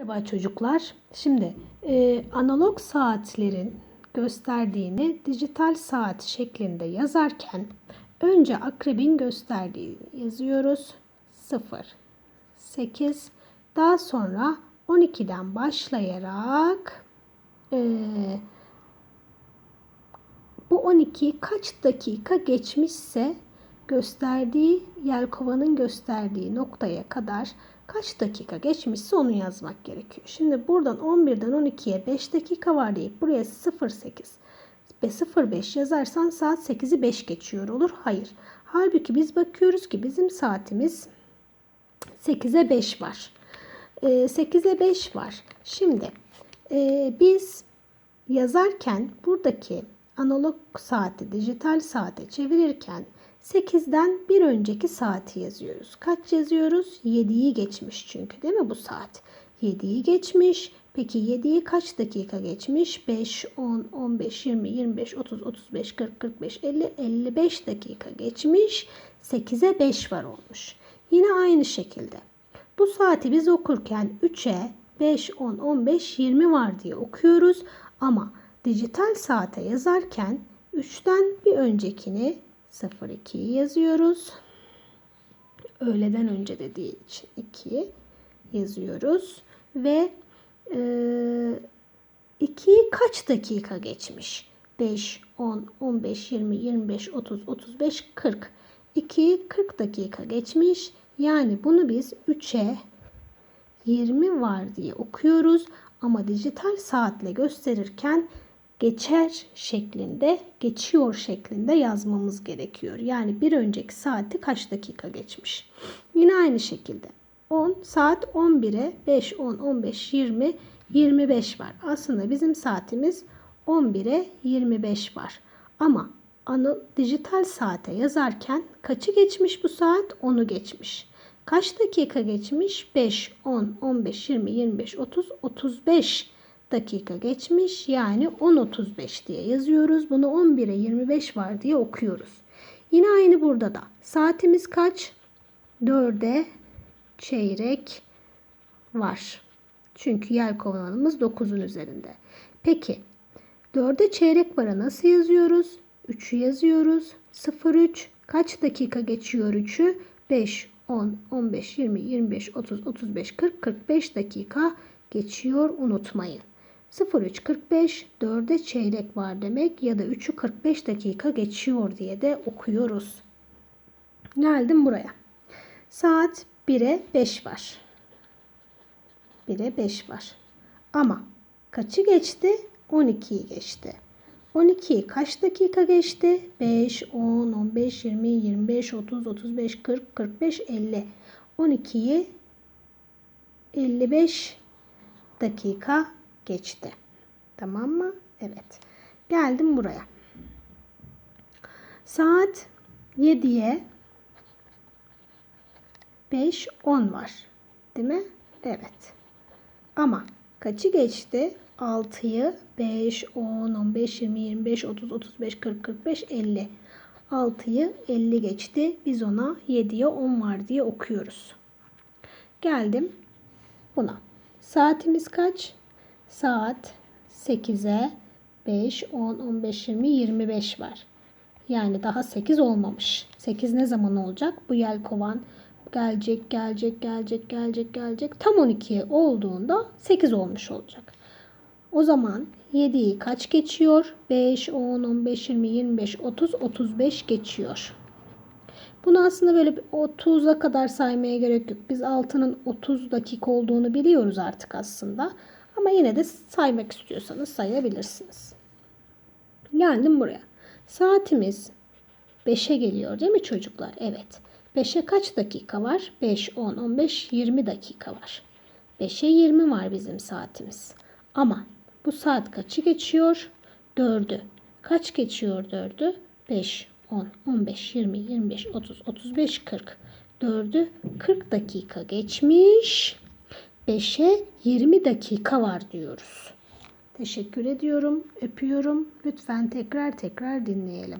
Merhaba çocuklar. Şimdi e, analog saatlerin gösterdiğini dijital saat şeklinde yazarken önce akrebin gösterdiğini yazıyoruz. 0, 8, daha sonra 12'den başlayarak e, bu 12 kaç dakika geçmişse gösterdiği yelkovanın gösterdiği noktaya kadar kaç dakika geçmişse onu yazmak gerekiyor. Şimdi buradan 11'den 12'ye 5 dakika var deyip buraya 08 ve 05 yazarsan saat 8'i 5 geçiyor olur. Hayır. Halbuki biz bakıyoruz ki bizim saatimiz 8'e 5 var. 8'e 5 var. Şimdi e, biz yazarken buradaki analog saati dijital saate çevirirken 8'den bir önceki saati yazıyoruz. Kaç yazıyoruz? 7'yi geçmiş çünkü değil mi bu saat? 7'yi geçmiş. Peki 7'yi kaç dakika geçmiş? 5, 10, 15, 20, 25, 30, 35, 40, 45, 50, 55 dakika geçmiş. 8'e 5 var olmuş. Yine aynı şekilde. Bu saati biz okurken 3'e 5, 10, 15, 20 var diye okuyoruz. Ama dijital saate yazarken 3'ten bir öncekini 02'yi yazıyoruz. Öğleden önce dediği için 2 yazıyoruz. Ve e, 2'yi kaç dakika geçmiş? 5, 10, 15, 20, 25, 30, 35, 40. 2'yi 40 dakika geçmiş. Yani bunu biz 3'e 20 var diye okuyoruz. Ama dijital saatle gösterirken geçer şeklinde, geçiyor şeklinde yazmamız gerekiyor. Yani bir önceki saati kaç dakika geçmiş. Yine aynı şekilde 10 saat 11'e 5, 10, 15, 20, 25 var. Aslında bizim saatimiz 11'e 25 var. Ama anı dijital saate yazarken kaçı geçmiş bu saat? 10'u geçmiş. Kaç dakika geçmiş? 5, 10, 15, 20, 25, 30, 35 dakika geçmiş. Yani 10.35 diye yazıyoruz. Bunu 11'e 25 var diye okuyoruz. Yine aynı burada da. Saatimiz kaç? 4'e çeyrek var. Çünkü yer kovanımız 9'un üzerinde. Peki 4'e çeyrek vara nasıl yazıyoruz? 3'ü yazıyoruz. 03 kaç dakika geçiyor 3'ü? 5, 10, 15, 20, 25, 30, 35, 40, 45 dakika geçiyor unutmayın. 03.45 4'e çeyrek var demek ya da 3'ü 45 dakika geçiyor diye de okuyoruz. Geldim buraya. Saat 1'e 5 var. 1'e 5 var. Ama kaçı geçti? 12'yi geçti. 12'yi kaç dakika geçti? 5, 10, 15, 20, 25, 30, 35, 40, 45, 50. 12'yi 55 dakika geçti. Tamam mı? Evet. Geldim buraya. Saat 7'ye 5 10 var. Değil mi? Evet. Ama kaçı geçti? 6'yı 5 10 15 20 25 30 35 40 45 50. 6'yı 50 geçti. Biz ona 7'ye 10 var diye okuyoruz. Geldim buna. Saatimiz kaç? Saat 8'e 5, 10, 15, 20, 25 var. Yani daha 8 olmamış. 8 ne zaman olacak? Bu yelkovan gelecek, gelecek, gelecek, gelecek, gelecek. Tam 12 olduğunda 8 olmuş olacak. O zaman 7'yi kaç geçiyor? 5, 10, 15, 20, 25, 30, 35 geçiyor. Bunu aslında böyle 30'a kadar saymaya gerek yok. Biz altının 30 dakika olduğunu biliyoruz artık aslında. Ama yine de saymak istiyorsanız sayabilirsiniz. Geldim buraya. Saatimiz 5'e geliyor değil mi çocuklar? Evet. 5'e kaç dakika var? 5, 10, 15, 20 dakika var. 5'e 20 var bizim saatimiz. Ama bu saat kaçı geçiyor? 4'ü. Kaç geçiyor 4'ü? 5, 10, 15, 20, 25, 30, 35, 40. 4'ü 40 dakika geçmiş. 5'e 20 dakika var diyoruz. Teşekkür ediyorum. Öpüyorum. Lütfen tekrar tekrar dinleyelim.